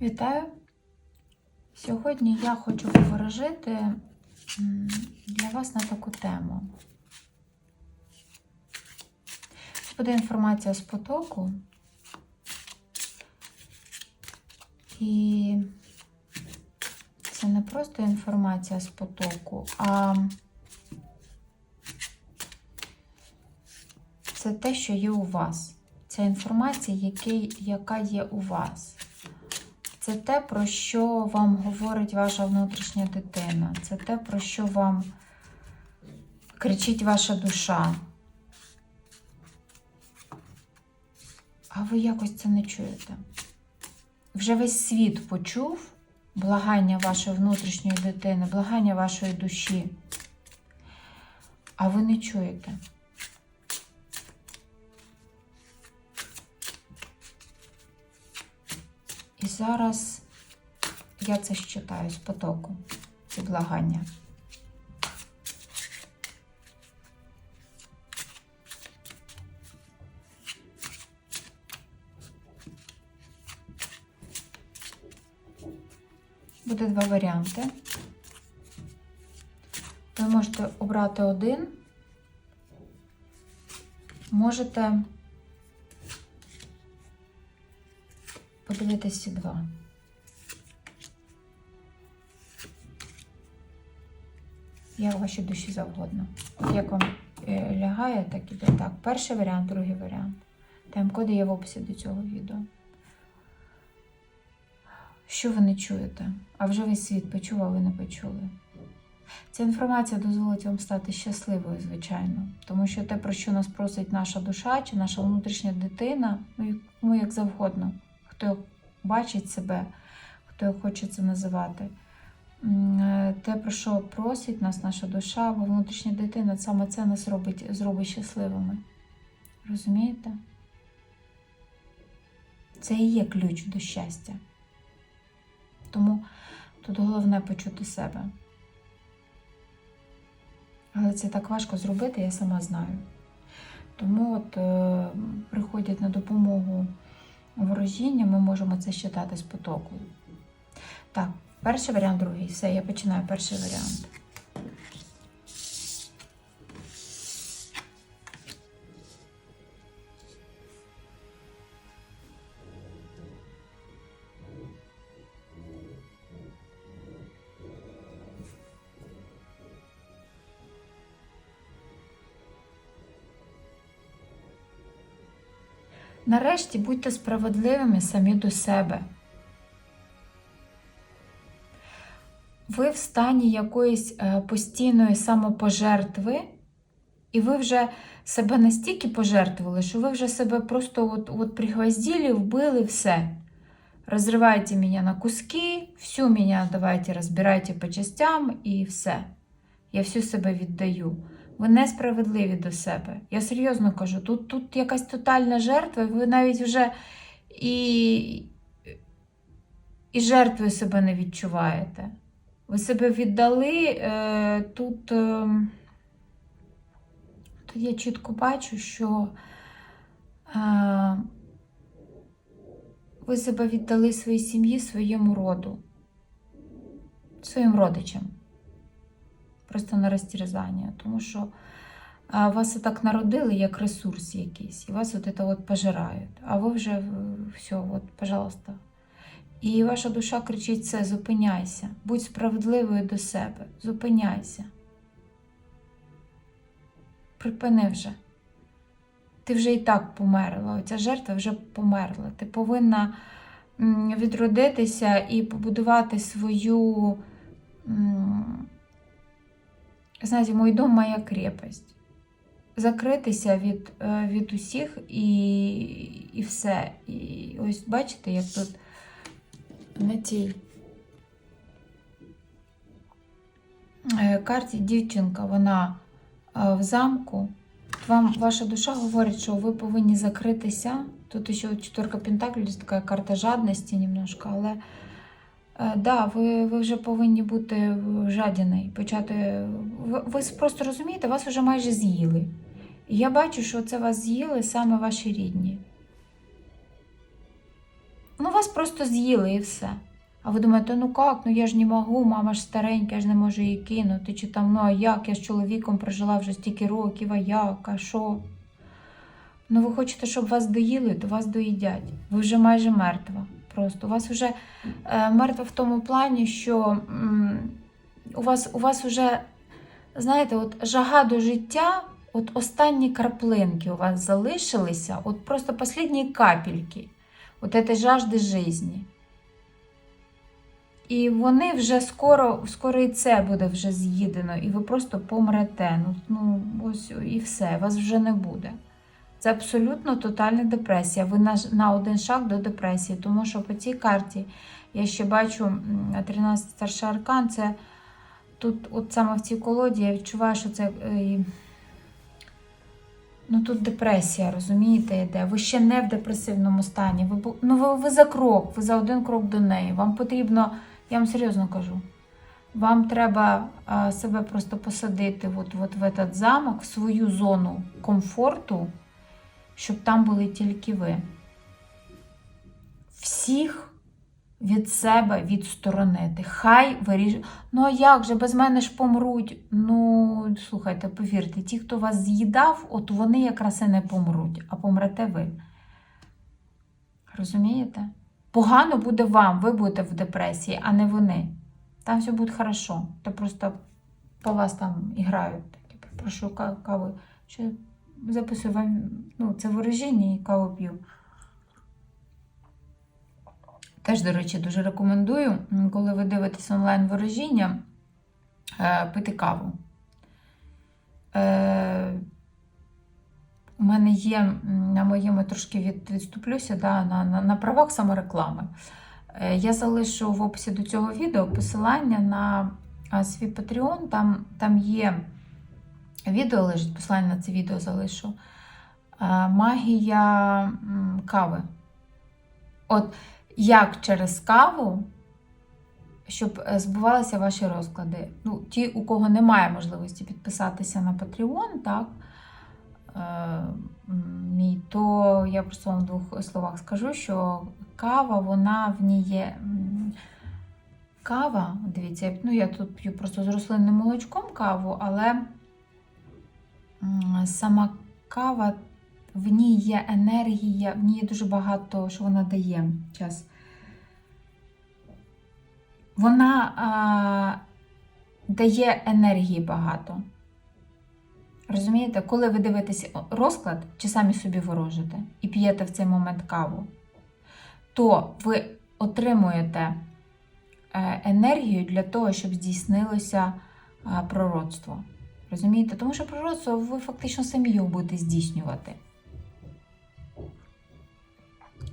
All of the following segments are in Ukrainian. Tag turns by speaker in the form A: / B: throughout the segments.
A: Вітаю! Сьогодні я хочу поворожити для вас на таку тему. Це буде інформація з потоку. І це не просто інформація з потоку, а це те, що є у вас. Це інформація, яка є у вас. Це те, про що вам говорить ваша внутрішня дитина. Це те, про що вам кричить ваша душа. А ви якось це не чуєте. Вже весь світ почув благання вашої внутрішньої дитини, благання вашої душі. А ви не чуєте. І зараз я це считаю з потоку, ці благання. Буде два варіанти. Ви можете обрати один, можете подивитися всі два. Як вашій душі завгодно. Як вам е, лягає, так іде. Так, перший варіант, другий варіант. Тайм-коди є в описі до цього відео. Що ви не чуєте? А вже весь світ почув, а ви не почули. Ця інформація дозволить вам стати щасливою, звичайно. Тому що те, про що нас просить наша душа чи наша внутрішня дитина, ну, ну як завгодно, хто бачить себе, хто хоче це називати. Е, Те, про що просить нас наша душа або внутрішня дитина, саме це нас робить, зробить щасливими. Розумієте? Це і є ключ до щастя. Тому тут головне почути себе. Але це так важко зробити, я сама знаю. Тому от е, приходять на допомогу ворожіння, ми можемо це считати з потоку. Так, перший варіант, другий. Все, я починаю перший варіант. Нарешті будьте справедливими самі до себе. Ви в стані якоїсь е, постійної самопожертви, і ви вже себе настільки пожертвували, що ви вже себе просто от, от пригвоздили, вбили все. Разрывайте меня на куски, всю меня давайте розбирайте по частям і все. Я всю себе віддаю. Ви несправедливі до себе. Я серйозно кажу, тут, тут якась тотальна жертва, і ви навіть вже і, і жертвою себе не відчуваєте. Ви себе віддали е, тут, е, тут я чітко бачу, що е, ви себе віддали своїй сім'ї, своєму роду, своїм родичам. Просто на розтерзання. Тому що вас так народили, як ресурс якийсь, і вас от це от пожирають. А ви вже все, от, пожалуйста. І ваша душа кричить: це, зупиняйся, будь справедливою до себе, зупиняйся. Припини вже. Ти вже і так померла. Оця жертва вже померла. Ти повинна відродитися і побудувати свою. Знаєте, мій дом моя крепость. Закритися від, е, від усіх і, і все. І ось бачите, як тут на цій е, карті дівчинка, вона е, в замку. Вам ваша душа говорить, що ви повинні закритися. Тут ще четверка Пентаклів, така карта жадності немножко, але да, ви, ви вже повинні бути жадіний, почати. Ви, ви просто розумієте, вас вже майже з'їли. І я бачу, що це вас з'їли саме ваші рідні. Ну, вас просто з'їли і все. А ви думаєте, ну як, ну я ж не можу, мама ж старенька, я ж не можу її кинути. Чи там, ну а як? Я з чоловіком прожила вже стільки років, а як, а що? Ну, ви хочете, щоб вас доїли, то вас доїдять. Ви вже майже мертва. Просто у вас вже е, мертва в тому плані, що м, у вас у вас вже, знаєте, от жага до життя, от останні краплинки у вас залишилися, от просто останні капельки, от цієї жажди житті. І вони вже скоро, скоро і це буде вже з'їдено, і ви просто помрете. Ну, ну ось і все, вас вже не буде. Це абсолютно тотальна депресія. Ви на, на один шаг до депресії, тому що по цій карті я ще бачу м, 13 старший аркан. Це тут, от саме в цій колоді, я відчуваю, що це. е, Ну тут депресія, розумієте, йде. Ви ще не в депресивному стані. Ви, ну, ви, ви за крок, ви за один крок до неї. Вам потрібно, я вам серйозно кажу, вам треба а, себе просто посадити от, от в этот замок, в свою зону комфорту, щоб там були тільки ви. Всіх від себе відсторонити. Хай вирішує. Ну а як же, без мене ж помруть. Ну, слухайте, повірте, ті, хто вас з'їдав, от вони якраз і не помруть, а помрете ви. Розумієте? Погано буде вам, ви будете в депресії, а не вони. Там все буде хорошо. Та просто по вас там іграють. Прошу кави. Що записую вам, ну, це ворожіння і каву п'ю. Теж, до речі, дуже рекомендую, коли ви дивитесь онлайн ворожіння, е, пити каву. Е, у мене є на моєму трошки від, відступлюся да, на, на, на правах самореклами. Е, я залишу в описі до цього відео посилання на свій Patreon. Там, там є відео лежить, посилання на це відео залишу. Е, Магія кави. От як через каву, щоб е, збувалися ваші розклади. Ну, ті, у кого немає можливості підписатися на Patreon, так, е, то я просто вам в двох словах скажу, що кава, вона в ній є. Кава, дивіться, ну я тут п'ю просто з рослинним молочком каву, але сама кава в ній є енергія, в ній є дуже багато, що вона дає час. Вона а, дає енергії багато. Розумієте, коли ви дивитесь розклад чи самі собі ворожите і п'єте в цей момент каву, то ви отримуєте е, енергію для того, щоб здійснилося пророцтво. Розумієте? Тому що пророцтво ви фактично самі будете здійснювати.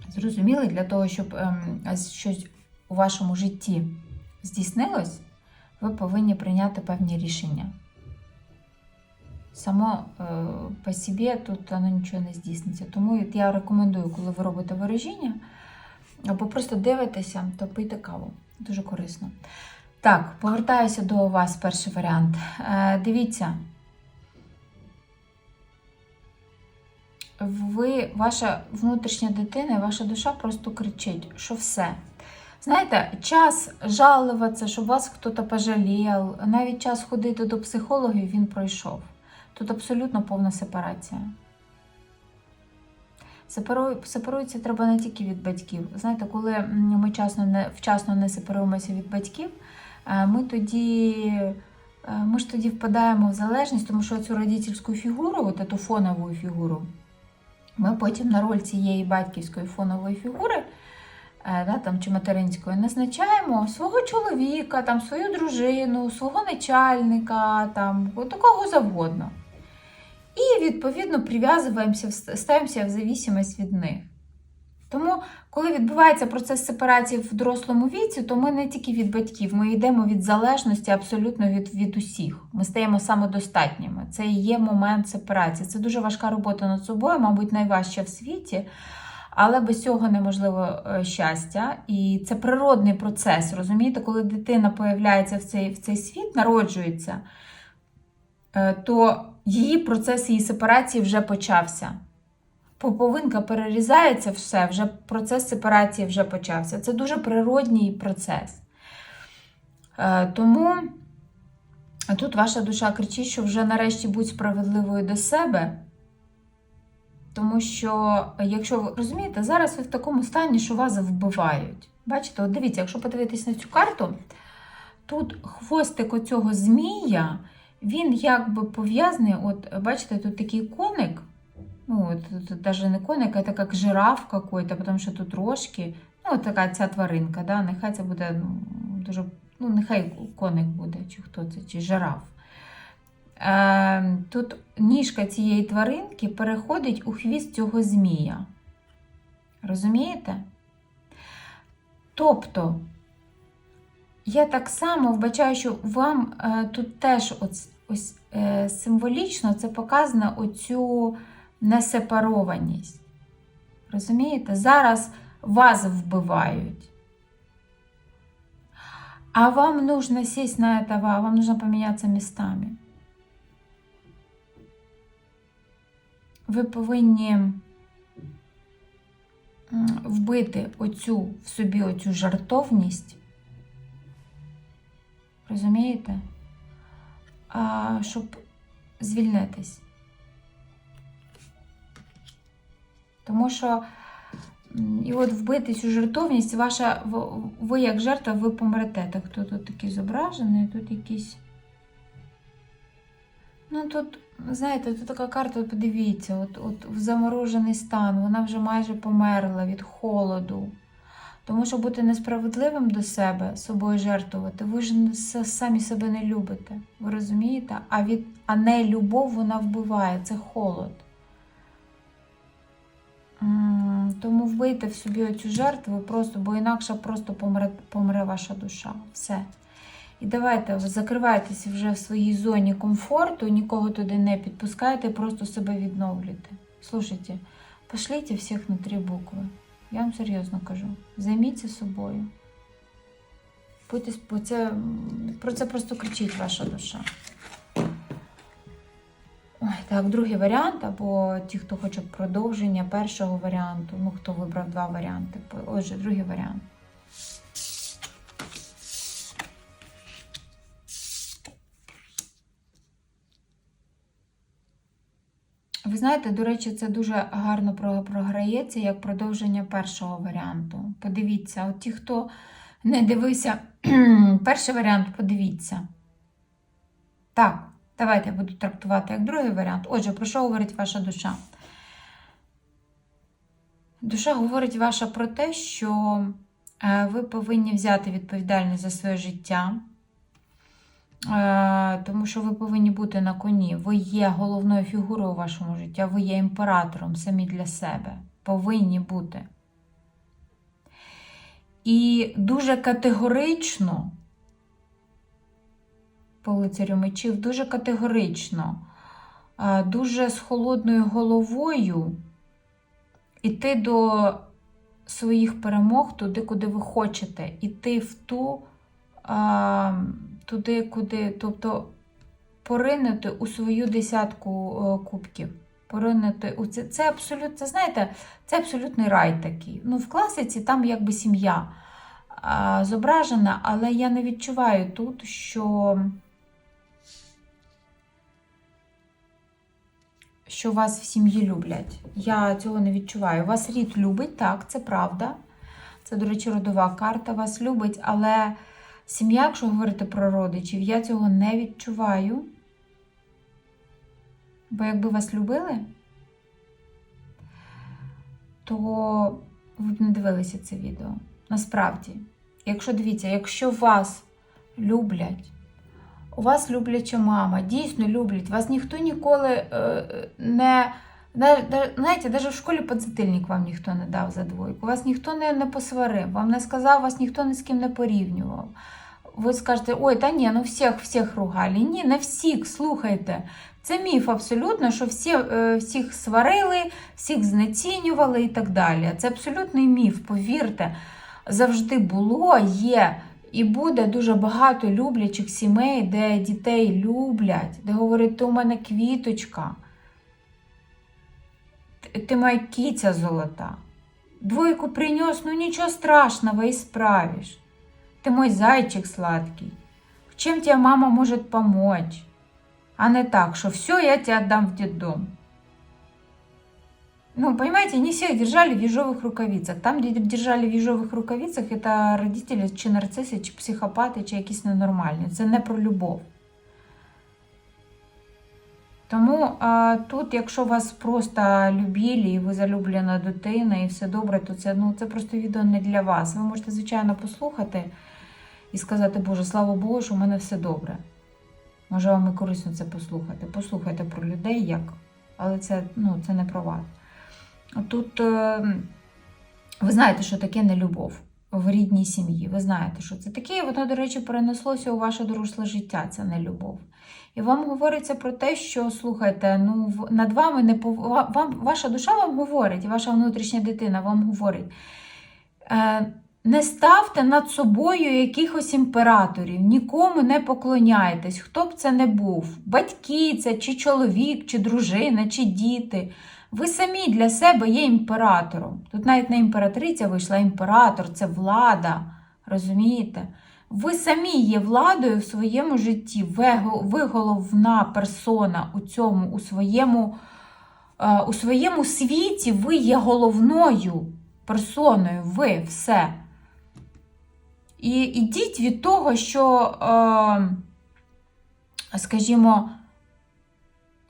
A: Зрозуміли, для того, щоб ем, щось у вашому житті здійснилось, ви повинні прийняти певні рішення. Само е, по собі тут воно нічого не здійсниться. Тому я рекомендую, коли ви робите ворожіння, або просто дивитеся, то пийте каву. Дуже корисно. Так, повертаюся до вас, перший варіант. Е, дивіться. ви, ваша внутрішня дитина, ваша душа просто кричить, що все. Знаєте, час жалуватися, щоб вас хтось пожалів, навіть час ходити до психологів він пройшов. Тут абсолютно повна сепарація. Сепару... Треба не тільки від батьків. Знаєте, коли ми вчасно не, вчасно не сепаруємося від батьків, ми тоді, е, ми ж тоді впадаємо в залежність, тому що цю родительську фігуру, от цю фонову фігуру, ми потім на роль цієї батьківської фонової фігури е, да, там, чи материнської назначаємо свого чоловіка, там, свою дружину, свого начальника, там, от такого завгодно. І, відповідно, прив'язуємося, ставимося в зависимость від них. Тому, коли відбувається процес сепарації в дорослому віці, то ми не тільки від батьків, ми йдемо від залежності абсолютно від, від усіх. Ми стаємо самодостатніми. Це і є момент сепарації. Це дуже важка робота над собою, мабуть, найважча в світі. Але без цього неможливо е, щастя. І це природний процес. Розумієте, коли дитина появляється в цей, в цей світ, народжується, е, то її процес її сепарації вже почався. Поповинка перерізається, все, вже процес сепарації вже почався. Це дуже природній процес. Е, Тому тут ваша душа кричить, що вже нарешті будь справедливою до себе. Тому що, якщо ви розумієте, зараз ви в такому стані, що вас вбивають. Бачите, от дивіться, якщо подивитись на цю карту, тут хвостик оцього змія, він якби пов'язаний, от бачите, тут такий коник. Ну, от, тут навіть не коник, це як жираф какой-то, тому що тут рожки. Ну, от така ця тваринка, да? нехай це буде ну, дуже, ну, нехай коник буде, чи хто це, чи жираф. Е, тут ніжка цієї тваринки переходить у хвіст цього змія. Розумієте? Тобто, я так само вбачаю, що вам е, тут теж ось, ось е, символічно це показано оцю несепарованість. Розумієте? Зараз вас вбивають. А вам нужно сесть на этого, вам нужно поменяться местами. Ви повинні вбити оцю в собі оцю жартовність. Розумієте? А, щоб звільнитись. Тому що і от вбити цю жертовність, ваша, ви як жертва, ви помрете. Так хто тут такий зображений, тут якісь. Ну тут, знаєте, тут така карта, подивіться, от, от в заморожений стан, вона вже майже померла від холоду. Тому що бути несправедливим до себе, собою жертвувати, ви ж самі себе не любите. Ви розумієте? А від а не любов вона вбиває, це холод. Тому вбийте в собі оцю жертву, просто, бо інакше просто помре, помре ваша душа. Все. І давайте закривайтеся вже в своїй зоні комфорту, нікого туди не підпускайте, просто себе відновлюйте. Слушайте, пошліть всіх на три букви. Я вам серйозно кажу. Займіться собою. Будьте, це, про це просто кричить ваша душа. Так, другий варіант, або ті, хто хоче продовження першого варіанту. Ну, хто вибрав два варіанти. Отже, другий варіант. Ви знаєте, до речі, це дуже гарно про- програється як продовження першого варіанту. Подивіться, от ті, хто не дивився перший варіант, подивіться. Так, давайте я буду трактувати як другий варіант. Отже, про що говорить ваша душа? Душа говорить ваша про те, що е, ви повинні взяти відповідальність за своє життя. Е, Тому що ви повинні бути на коні. Ви є головною фігурою у вашому житті, ви є імператором самі для себе. Повинні бути. І дуже категорично, по лицарю мечів, дуже категорично, е, дуже з холодною головою іти до своїх перемог туди, куди ви хочете, іти в ту туди, куди, тобто поринути у свою десятку е, кубків. Поринути у це. Це абсолютно, знаєте, це абсолютний рай такий. Ну, в класиці там якби сім'я зображена, але я не відчуваю тут, що. Що вас в сім'ї люблять. Я цього не відчуваю. Вас рід любить, так, це правда. Це, до речі, родова карта вас любить, але сім'я, якщо говорити про родичів, я цього не відчуваю. Бо якби вас любили, то ви б не дивилися це відео. Насправді, якщо дивіться, якщо вас люблять, у вас любляча мама, дійсно люблять, вас ніхто ніколи е, не. Знаєте, навіть в школі подзатильник вам ніхто не дав за двойку, вас ніхто не, не посварив, вам не сказав, вас ніхто ні з ким не порівнював. Ви скажете, ой, та ні, ну всіх, всіх ругали. Ні, не всіх, слухайте. Це міф абсолютно, що всі, е, всіх сварили, всіх знецінювали і так далі. Це абсолютний міф, повірте. Завжди було, є і буде дуже багато люблячих сімей, де дітей люблять, де говорять, ти у мене квіточка. ты моя киця золота. Двойку принес, ну ничего страшного, исправишь. Ты мой зайчик сладкий. Чем тебе мама может помочь? А не так, что все, я тебя отдам в детдом. Ну, понимаете, не всех держали в ежовых рукавицах. Там, де держали в ежових рукавицах, это родителі чи нарциси, чи психопати, чи якісь ненормальні. Це не про любов. Тому а, тут, якщо вас просто любили, і ви залюблена дитина, і все добре, то це, ну, це просто відео не для вас. Ви можете, звичайно, послухати і сказати, Боже, слава Богу, що в мене все добре. Може, вам і корисно це послухати. Послухайте про людей, як, але це, ну, це не про вас. Тут е, ви знаєте, що таке нелюбов в рідній сім'ї. Ви знаєте, що це таке, і воно, до речі, перенеслося у ваше доросле життя, це нелюбов. І вам говориться про те, що слухайте, ну над вами не пов... вам ваша душа вам говорить, і ваша внутрішня дитина вам говорить. Е, не ставте над собою якихось імператорів, нікому не поклоняйтесь, хто б це не був, батьки це, чи чоловік, чи дружина, чи діти. Ви самі для себе є імператором. Тут навіть не імператриця вийшла, імператор це влада. Розумієте? Ви самі є владою в своєму житті. Ви, головна персона у цьому, у своєму, е, у своєму світі, ви є головною персоною, ви все. І ідіть від того, що, е, скажімо,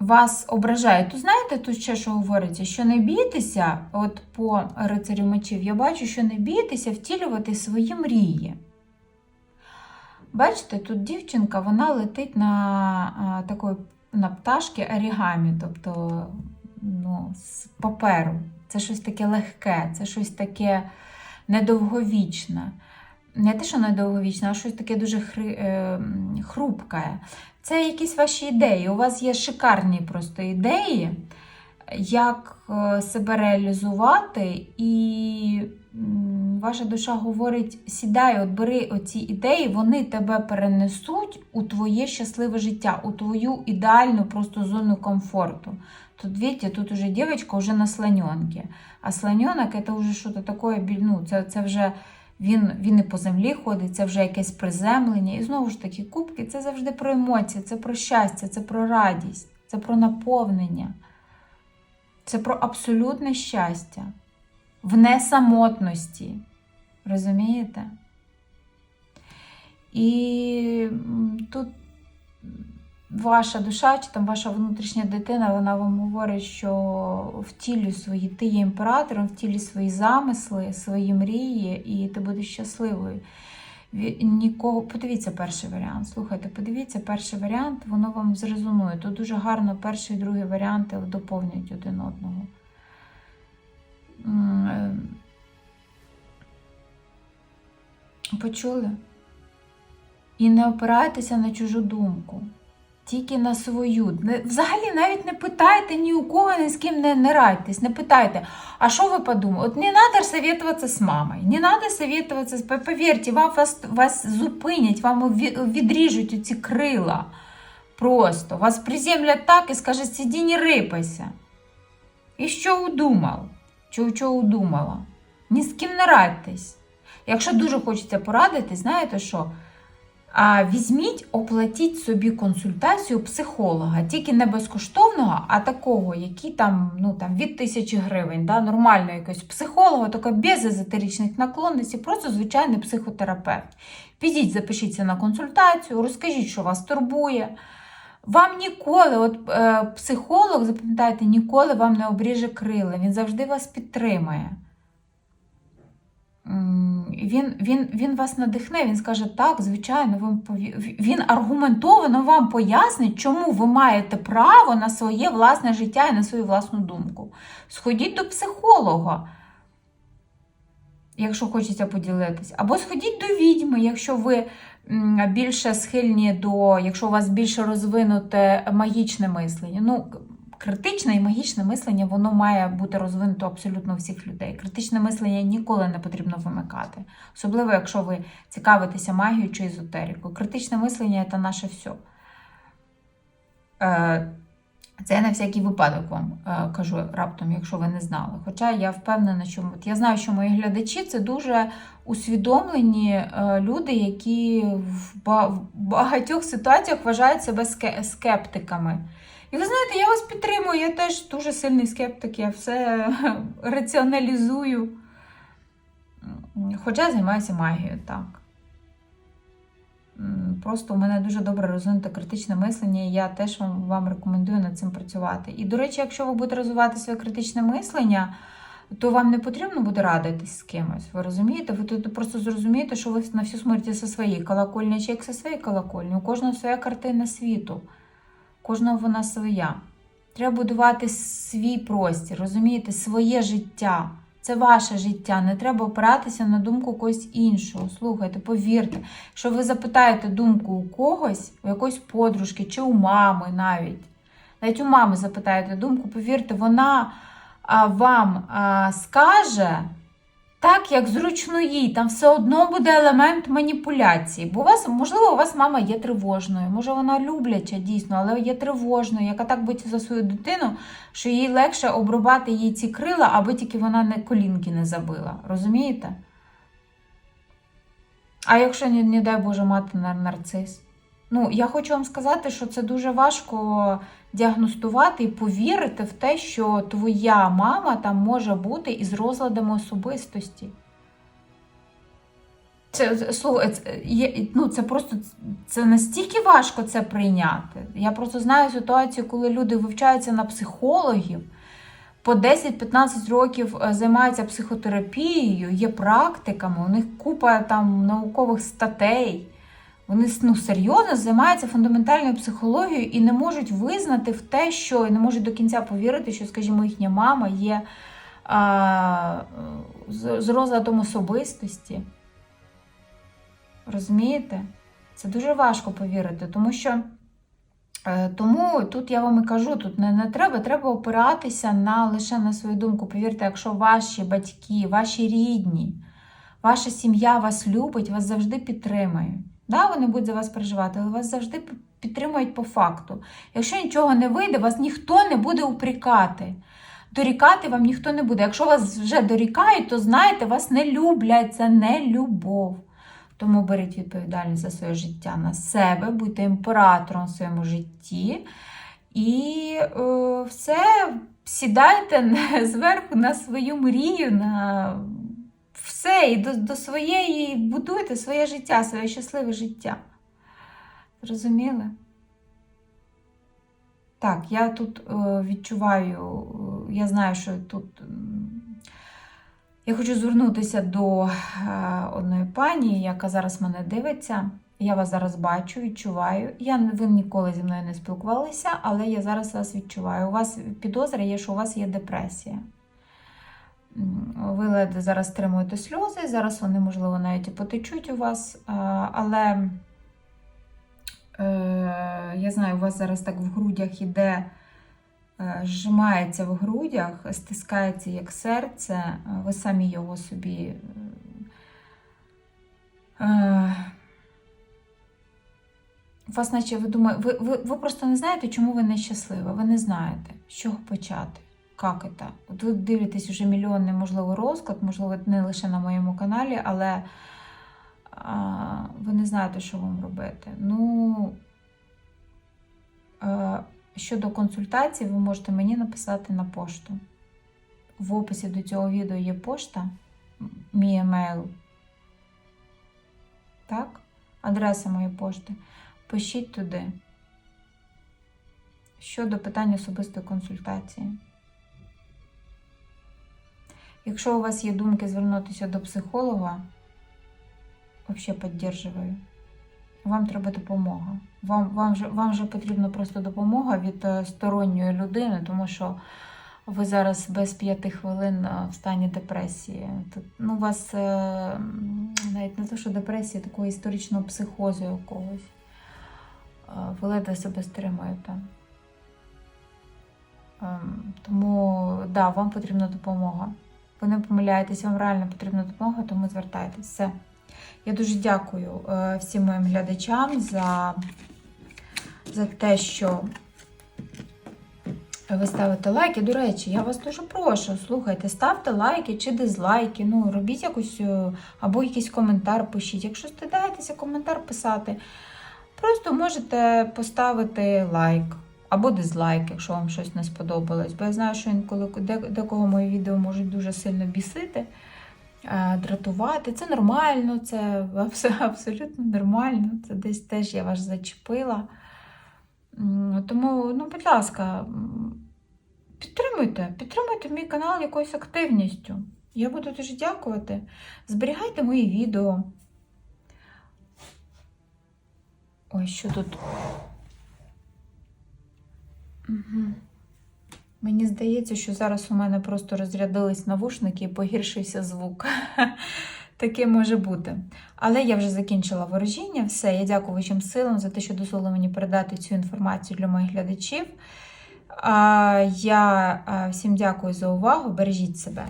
A: вас ображають. То знаєте, тут ще що говориться, що не бійтеся, от по рицарю мечів, я бачу, що не бійтеся втілювати свої мрії. Бачите, тут дівчинка вона летить на а, такої на пташки орігамі, тобто ну, з паперу. Це щось таке легке, це щось таке недовговічне. Не те, що недовговічне, а щось таке дуже хри, е, хрупке. Це якісь ваші ідеї. У вас є шикарні просто ідеї, як е, себе реалізувати, і ваша душа говорить: сідай, от бери оці ідеї, вони тебе перенесуть у твоє щасливе життя, у твою ідеальну просто зону комфорту. Тут, видите, тут уже девочка уже на слоненке. А слоненок это уже що-то таке, ну, це, це вже він, він і по землі ходить, це вже якесь приземлення. І знову ж таки, кубки це завжди про емоції, це про щастя, це про радість, це про наповнення. Це про абсолютне щастя в несамотності. Розумієте? І тут ваша душа, чи там ваша внутрішня дитина, вона вам говорить, що втілюй свої, ти є імператором, втілюй свої замисли, свої мрії, і ти будеш щасливою. Нікого, подивіться перший варіант. Слухайте, подивіться перший варіант, воно вам зрезонує. Тут дуже гарно перший і другий варіанти доповнюють один одного. Е, Почули? І не опирайтеся на чужу думку, тільки на свою. Взагалі навіть не питайте ні у кого, ні з ким не, не радьтесь, не питайте, а що ви подумали? От не треба советуватися з мамою, не треба советуватися з Повірте, вас, вас зупинять, вам відріжуть оці крила. Просто вас приземлять так і скажуть, сиди, не рипайся. І що удумав? Чого, чого удумала? Ні з ким не радьтесь. Якщо дуже хочеться порадити, знаєте що? А візьміть, оплатіть собі консультацію психолога, тільки не безкоштовного, а такого, який там, ну, там від тисячі гривень, да, нормального якогось психолога, тільки без езотеричних наклонностей, просто звичайний психотерапевт. Підіть, запишіться на консультацію, розкажіть, що вас турбує. Вам ніколи, от е, психолог, запам'ятайте, ніколи вам не обріже крила, він завжди вас підтримає. Він, він, він вас надихне, він скаже, так, звичайно, вам він аргументовано вам пояснить, чому ви маєте право на своє власне життя і на свою власну думку. Сходіть до психолога, якщо хочеться поділитись, або сходіть до відьми, якщо ви більше схильні до, якщо у вас більше розвинуте магічне мислення. Ну, критичне і магічне мислення, воно має бути розвинуто абсолютно у всіх людей. Критичне мислення ніколи не потрібно вимикати. Особливо, якщо ви цікавитеся магією чи езотерикою. Критичне мислення це наше все. Це я на всякий випадок вам е, кажу раптом, якщо ви не знали. Хоча я впевнена, що я знаю, що мої глядачі це дуже усвідомлені е, люди, які в багатьох ситуаціях вважають себе скептиками. І ви знаєте, я вас підтримую, я теж дуже сильний скептик, я все раціоналізую. Хоча займаюся магією, так. Просто у мене дуже добре розвинуте критичне мислення, і я теж вам, вам рекомендую над цим працювати. І, до речі, якщо ви будете розвивати своє критичне мислення, то вам не потрібно буде радитись з кимось. Ви розумієте? Ви тут просто зрозумієте, що ви на всю смотрите зі своєї колокольні, чи як зі своєї колокольні. У кожного своя картина світу, кожного вона своя. Треба будувати свій простір, розумієте, своє життя. Це ваше життя, не треба опиратися на думку когось іншого. Слухайте, повірте, що ви запитаєте думку у когось, у якоїсь подружки чи у мами навіть. Навіть у мами запитаєте думку, повірте, вона вам скаже так, як зручно їй. Там все одно буде елемент маніпуляції. Бо у вас, можливо, у вас мама є тривожною, може вона любляча дійсно, але є тривожною, яка так боїться за свою дитину, що їй легше обрубати їй ці крила, аби тільки вона не колінки не забила. Розумієте? А якщо, не, не дай Боже, мати нар- нарцис? Ну, я хочу вам сказати, що це дуже важко діагностувати і повірити в те, що твоя мама там може бути із розладами особистості. Це, це, ну, це просто це настільки важко це прийняти. Я просто знаю ситуацію, коли люди вивчаються на психологів, по 10-15 років е, займаються психотерапією, є практиками, у них купа там наукових статей. Вони ну, серйозно займаються фундаментальною психологією і не можуть визнати в те, що і не можуть до кінця повірити, що, скажімо, їхня мама є а, з, розладом особистості. Розумієте? Це дуже важко повірити, тому що е, тому тут я вам і кажу, тут не, не треба, треба опиратися на лише на свою думку. Повірте, якщо ваші батьки, ваші рідні, ваша сім'я вас любить, вас завжди підтримає. Да, вони будуть за вас переживати, але вас завжди підтримують по факту. Якщо нічого не вийде, вас ніхто не буде упрекати. Дорікати вам ніхто не буде. Якщо вас вже дорікають, то знаєте, вас не люблять, це не любов. Тому беріть відповідальність за своє життя на себе, будьте імператором в своєму житті. І е, все, сідайте зверху на свою мрію, на все, і до, до своєї будуйте своє життя, своє щасливе життя. Зрозуміли? Так, я тут е, відчуваю, е, я знаю, що тут. Я хочу звернутися до е, одної пані, яка зараз мене дивиться. Я вас зараз бачу, відчуваю. Я, ви ніколи зі мною не спілкувалися, але я зараз вас відчуваю. У вас підозра є, що у вас є депресія. Ви ледве зараз стримуєте сльози, зараз вони, можливо, навіть і потечуть у вас, але е, я знаю, у вас зараз так в грудях іде, е, зжимається в грудях, стискається як серце, ви самі його собі. е, вас, наче ви думаєте, ви, ви, ви просто не знаєте, чому ви нещаслива. Ви не знаєте, з чого почати. Як це? От ви дивитесь вже мільйонний, можливо, розклад, можливо, не лише на моєму каналі, але а, ви не знаєте, що вам робити. Ну, е, щодо консультацій, ви можете мені написати на пошту. В описі до цього відео є пошта, мій емейл. Так? Адреса моєї пошти. Пишіть туди. Щодо питань особистої консультації. Якщо у вас є думки звернутися до психолога, взагалі підтримую. Вам треба допомога. Вам, вам, же, вам же потрібна просто допомога від е, сторонньої людини, тому що ви зараз без п'яти хвилин е, в стані депресії. Тут, ну, у вас е, навіть не те, що депресія, такого історичного психозу якогось. Ви ледве себе стримуєте. Ем, Тому да, вам потрібна допомога. Ви не помиляєтесь, вам реально потрібна допомога, тому звертайтеся. Все. Я дуже дякую е, всім моїм глядачам за, за те, що ви ставите лайки. До речі, я вас дуже прошу, слухайте, ставте лайки чи дизлайки. Ну, робіть якусь е, або якийсь коментар пишіть. Якщо стидаєтеся коментар писати, просто можете поставити лайк або дизлайк, якщо вам щось не сподобалось. Бо я знаю, що інколи декого мої відео можуть дуже сильно бісити, е, дратувати. Це нормально, це абсолютно нормально. Це десь теж я вас зачепила. Тому, ну, будь ласка, підтримуйте, підтримуйте мій канал якоюсь активністю. Я буду дуже дякувати. Зберігайте мої відео. Ой, що тут? Угу. Мені здається, що зараз у мене просто розрядились навушники і погіршився звук. Таке може бути. Але я вже закінчила ворожіння. Все, я дякую вашим силам за те, що дозволили мені передати цю інформацію для моїх глядачів. Я всім дякую за увагу. Бережіть себе.